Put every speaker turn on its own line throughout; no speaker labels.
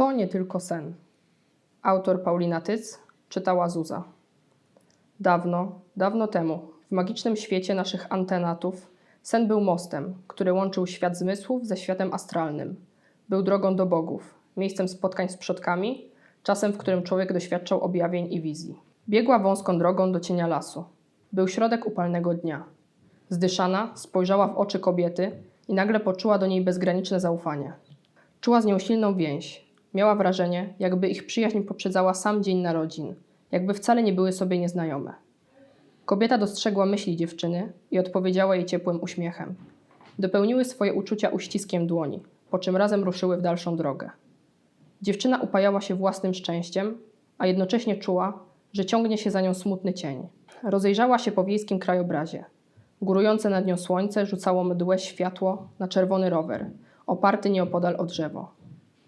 To nie tylko sen. Autor Paulina Tyc czytała Zuza. Dawno, dawno temu, w magicznym świecie naszych antenatów, sen był mostem, który łączył świat zmysłów ze światem astralnym. Był drogą do bogów, miejscem spotkań z przodkami, czasem, w którym człowiek doświadczał objawień i wizji. Biegła wąską drogą do cienia lasu. Był środek upalnego dnia. Zdyszana, spojrzała w oczy kobiety i nagle poczuła do niej bezgraniczne zaufanie. Czuła z nią silną więź. Miała wrażenie, jakby ich przyjaźń poprzedzała sam dzień narodzin, jakby wcale nie były sobie nieznajome. Kobieta dostrzegła myśli dziewczyny i odpowiedziała jej ciepłym uśmiechem. Dopełniły swoje uczucia uściskiem dłoni, po czym razem ruszyły w dalszą drogę. Dziewczyna upajała się własnym szczęściem, a jednocześnie czuła, że ciągnie się za nią smutny cień. Rozejrzała się po wiejskim krajobrazie. Górujące nad nią słońce rzucało mdłe światło na czerwony rower, oparty nieopodal o drzewo.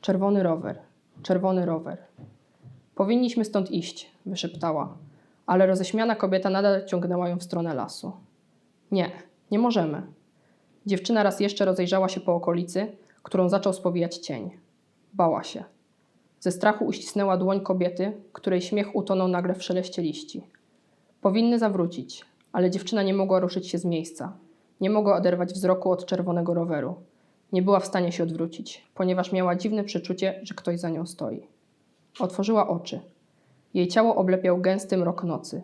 Czerwony rower, czerwony rower. Powinniśmy stąd iść, wyszeptała, ale roześmiana kobieta nadal ciągnęła ją w stronę lasu. Nie, nie możemy. Dziewczyna raz jeszcze rozejrzała się po okolicy, którą zaczął spowijać cień. Bała się. Ze strachu uścisnęła dłoń kobiety, której śmiech utonął nagle w szeleście liści. Powinny zawrócić, ale dziewczyna nie mogła ruszyć się z miejsca. Nie mogła oderwać wzroku od czerwonego roweru. Nie była w stanie się odwrócić, ponieważ miała dziwne przeczucie, że ktoś za nią stoi. Otworzyła oczy. Jej ciało oblepiał gęsty mrok nocy.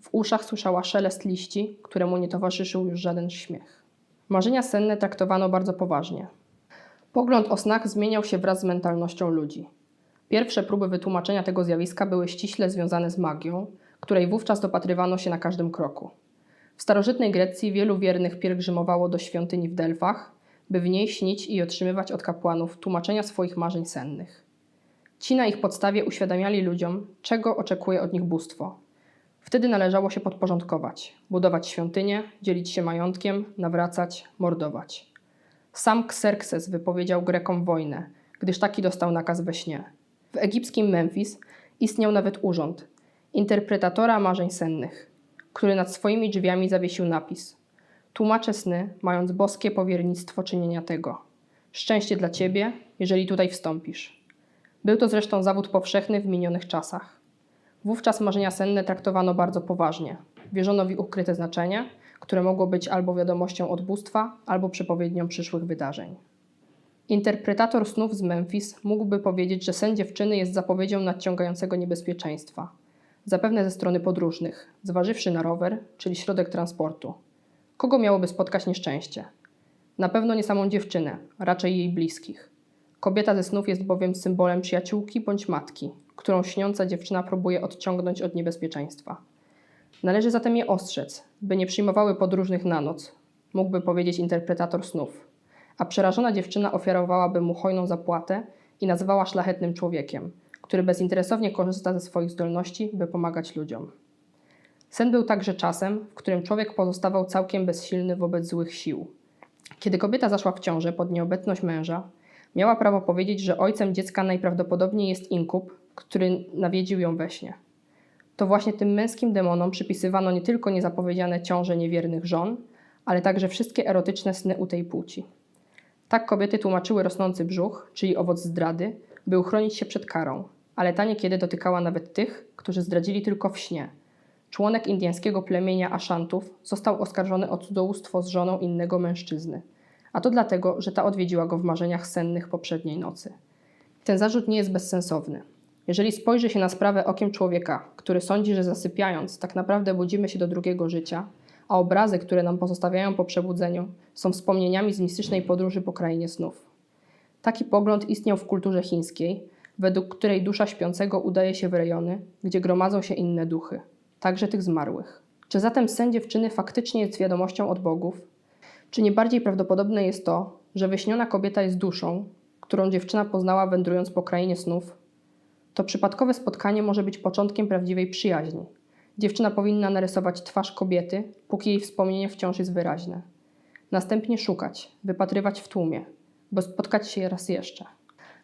W uszach słyszała szelest liści, któremu nie towarzyszył już żaden śmiech. Marzenia senne traktowano bardzo poważnie. Pogląd o snach zmieniał się wraz z mentalnością ludzi. Pierwsze próby wytłumaczenia tego zjawiska były ściśle związane z magią, której wówczas dopatrywano się na każdym kroku. W starożytnej Grecji wielu wiernych pielgrzymowało do świątyni w Delfach, by w niej śnić i otrzymywać od kapłanów tłumaczenia swoich marzeń sennych. Ci na ich podstawie uświadamiali ludziom, czego oczekuje od nich bóstwo. Wtedy należało się podporządkować, budować świątynie, dzielić się majątkiem, nawracać, mordować. Sam Xerxes wypowiedział Grekom wojnę, gdyż taki dostał nakaz we śnie. W egipskim Memphis istniał nawet urząd interpretatora marzeń sennych, który nad swoimi drzwiami zawiesił napis: Tłumaczę sny, mając boskie powiernictwo czynienia tego. Szczęście dla ciebie, jeżeli tutaj wstąpisz. Był to zresztą zawód powszechny w minionych czasach. Wówczas marzenia senne traktowano bardzo poważnie. Wierzono w ich ukryte znaczenie, które mogło być albo wiadomością od bóstwa, albo przepowiednią przyszłych wydarzeń. Interpretator snów z Memphis mógłby powiedzieć, że sen dziewczyny jest zapowiedzią nadciągającego niebezpieczeństwa, zapewne ze strony podróżnych, zważywszy na rower, czyli środek transportu. Kogo miałoby spotkać nieszczęście? Na pewno nie samą dziewczynę, raczej jej bliskich. Kobieta ze snów jest bowiem symbolem przyjaciółki bądź matki, którą śniąca dziewczyna próbuje odciągnąć od niebezpieczeństwa. Należy zatem je ostrzec, by nie przyjmowały podróżnych na noc, mógłby powiedzieć interpretator snów. A przerażona dziewczyna ofiarowałaby mu hojną zapłatę i nazywała szlachetnym człowiekiem, który bezinteresownie korzysta ze swoich zdolności, by pomagać ludziom. Sen był także czasem, w którym człowiek pozostawał całkiem bezsilny wobec złych sił. Kiedy kobieta zaszła w ciążę pod nieobecność męża, miała prawo powiedzieć, że ojcem dziecka najprawdopodobniej jest inkub, który nawiedził ją we śnie. To właśnie tym męskim demonom przypisywano nie tylko niezapowiedziane ciąże niewiernych żon, ale także wszystkie erotyczne sny u tej płci. Tak kobiety tłumaczyły rosnący brzuch, czyli owoc zdrady, by uchronić się przed karą, ale ta niekiedy dotykała nawet tych, którzy zdradzili tylko w śnie. Członek indyjskiego plemienia Aszantów został oskarżony o cudzołóstwo z żoną innego mężczyzny, a to dlatego, że ta odwiedziła go w marzeniach sennych poprzedniej nocy. Ten zarzut nie jest bezsensowny. Jeżeli spojrzy się na sprawę okiem człowieka, który sądzi, że zasypiając tak naprawdę budzimy się do drugiego życia, a obrazy, które nam pozostawiają po przebudzeniu, są wspomnieniami z mistycznej podróży po krainie snów. Taki pogląd istniał w kulturze chińskiej, według której dusza śpiącego udaje się w rejony, gdzie gromadzą się inne duchy, także tych zmarłych. Czy zatem sen dziewczyny faktycznie jest wiadomością od bogów? Czy nie bardziej prawdopodobne jest to, że wyśniona kobieta jest duszą, którą dziewczyna poznała wędrując po krainie snów? To przypadkowe spotkanie może być początkiem prawdziwej przyjaźni. Dziewczyna powinna narysować twarz kobiety, póki jej wspomnienie wciąż jest wyraźne. Następnie szukać, wypatrywać w tłumie, by spotkać się raz jeszcze.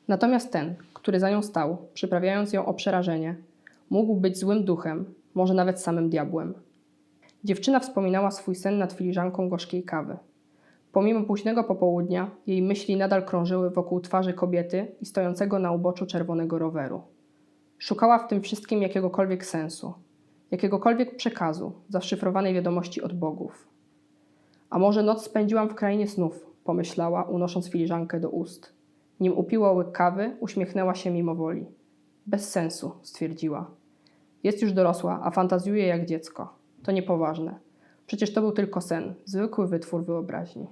Natomiast ten, który za nią stał, przyprawiając ją o przerażenie, mógł być złym duchem, może nawet samym diabłem. Dziewczyna wspominała swój sen nad filiżanką gorzkiej kawy. Pomimo późnego popołudnia, jej myśli nadal krążyły wokół twarzy kobiety i stojącego na uboczu czerwonego roweru. Szukała w tym wszystkim jakiegokolwiek sensu, jakiegokolwiek przekazu, zaszyfrowanej wiadomości od bogów. A może noc spędziłam w krainie snów, pomyślała, unosząc filiżankę do ust. Nim upiła łyk kawy, uśmiechnęła się mimowoli. Bez sensu, stwierdziła. Jest już dorosła, a fantazjuje jak dziecko. To niepoważne. Przecież to był tylko sen, zwykły wytwór wyobraźni.